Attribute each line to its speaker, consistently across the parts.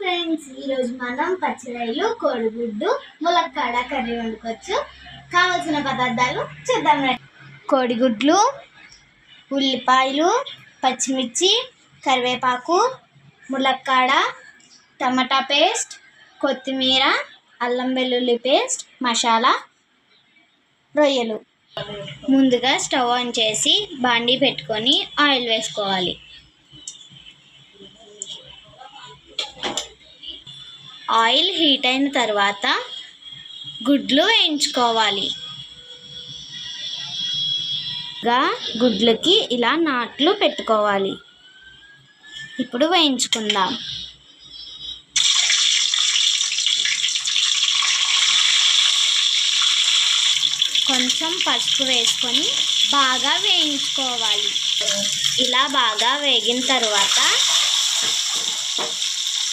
Speaker 1: Friends ఈరోజు మనం పచ్చిరాయలు కోడిగుడ్డు ములక్కాడ కర్రీ వండుకోవచ్చు. కావలసిన పదార్థాలు చూద్దాం రండి. కోడిగుడ్లు ఉల్లిపాయలు పచ్చిమిర్చి కరివేపాకు ములక్కాడ టమాటా పేస్ట్ కొత్తిమీర అల్లం వెల్లుల్లి పేస్ట్ మసాలా రొయ్యలు. ముందుగా స్టవ్ ఆన్ చేసి బాండీ పెట్టుకొని ఆయిల్ వేసుకోవాలి. ఆయిల్ హీట్ అయిన తర్వాత గుడ్లు వేయించుకోవాలి. గా గుడ్లకి ఇలా నాట్లు పెట్టుకోవాలి. ఇప్పుడు వేయించుకుందాం. కొంచెం పసుపు వేసుకొని బాగా వేయించుకోవాలి. ఇలా బాగా వేగిన తర్వాత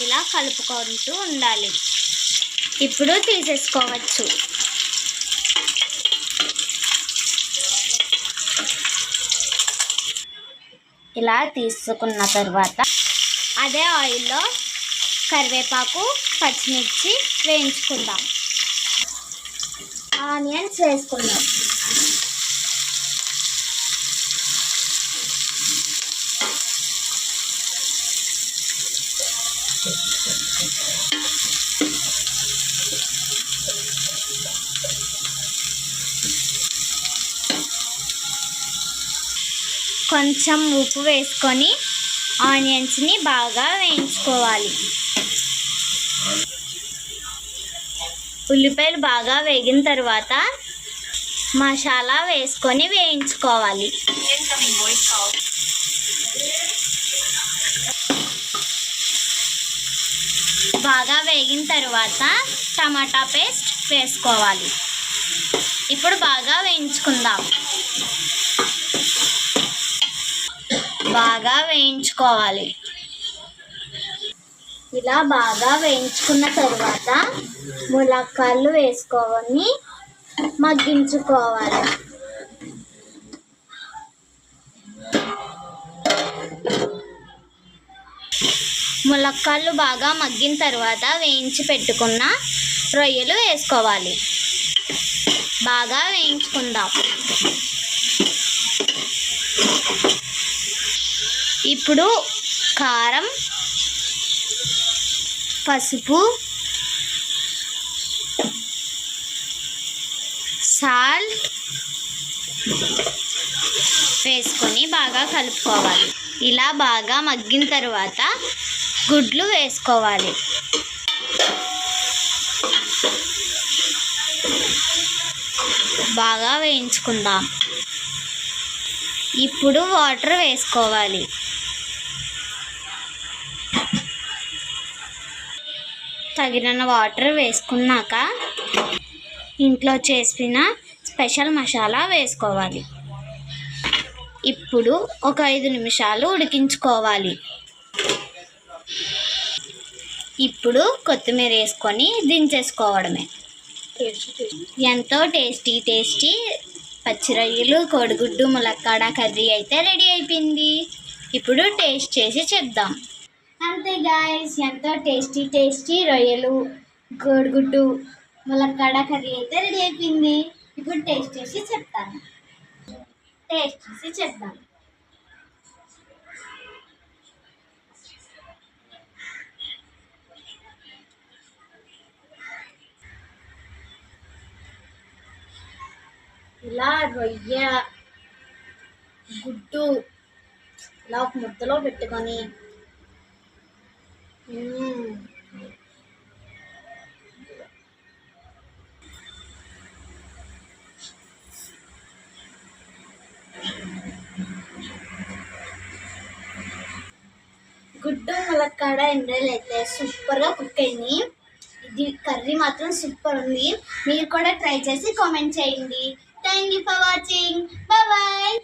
Speaker 1: ఇలా కలుపుకుంటూ ఉండాలి. ఇప్పుడు తీసేసుకోవచ్చు. ఇలా తీసుకున్న తర్వాత అదే ఆయిల్లో కరివేపాకు పచ్చిమిర్చి వేయించుకుందాం. ఆనియన్స్ వేసుకుందాం. కొంచెం ఉప్పు వేసుకొని ఆనియన్స్ని బాగా వేయించుకోవాలి. ఉల్లిపాయలు బాగా వేగిన తర్వాత మసాలా వేసుకొని వేయించుకోవాలి. బాగా వేగిన తర్వాత టమాటా పేస్ట్ వేసుకోవాలి. ఇప్పుడు బాగా వేయించుకుందాం. బాగా వేయించుకోవాలి. ఇలా బాగా వేయించుకున్న తర్వాత ములక్కాళ్ళు వేసుకోవని మగ్గించుకోవాలి. ములక్కాళ్ళు బాగా మగ్గిన తర్వాత వేయించి పెట్టుకున్న రొయ్యలు వేసుకోవాలి. బాగా వేయించుకుందాం. ఇప్పుడు కారం పసుపు సాల్ట్ వేసుకొని బాగా కలుపుకోవాలి. ఇలా బాగా మగ్గిన తర్వాత గుడ్లు వేసుకోవాలి. బాగా వేయించుకుందాం. ఇప్పుడు వాటర్ వేసుకోవాలి. తగిన వాటర్ వేసుకున్నాక ఇంట్లో చేసిన స్పెషల్ మసాలా వేసుకోవాలి. ఇప్పుడు ఒక ఐదు నిమిషాలు ఉడికించుకోవాలి. ఇప్పుడు కొత్తిమీర వేసుకొని దించేసుకోవడమే. ఎంతో టేస్టీ టేస్టీ పచ్చిరొయ్యలు కోడిగుడ్డు ములక్కాడ కర్రీ అయితే రెడీ అయిపోయింది. ఇప్పుడు టేస్ట్ చేసి చెప్దాం. అంతే గాయస్ ఎంతో టేస్టీ టేస్టీ రొయ్యలు కోడిగుడ్డు ములక్కాడ కర్రీ అయితే రెడీ అయిపోయింది. ఇప్పుడు టేస్ట్ చేసి చెప్తాను. టేస్ట్ చేసి చెప్తాను. ఇలా రొయ్య గుడ్డు ఇలా ఒక ముద్దలో పెట్టుకొని గుడ్డు ములక్కాడ ఎండలైతే అయితే సూపర్గా కుక్ అయింది ఇది కర్రీ మాత్రం సూపర్ ఉంది. మీరు కూడా ట్రై చేసి కామెంట్ చేయండి. Thank you for watching bye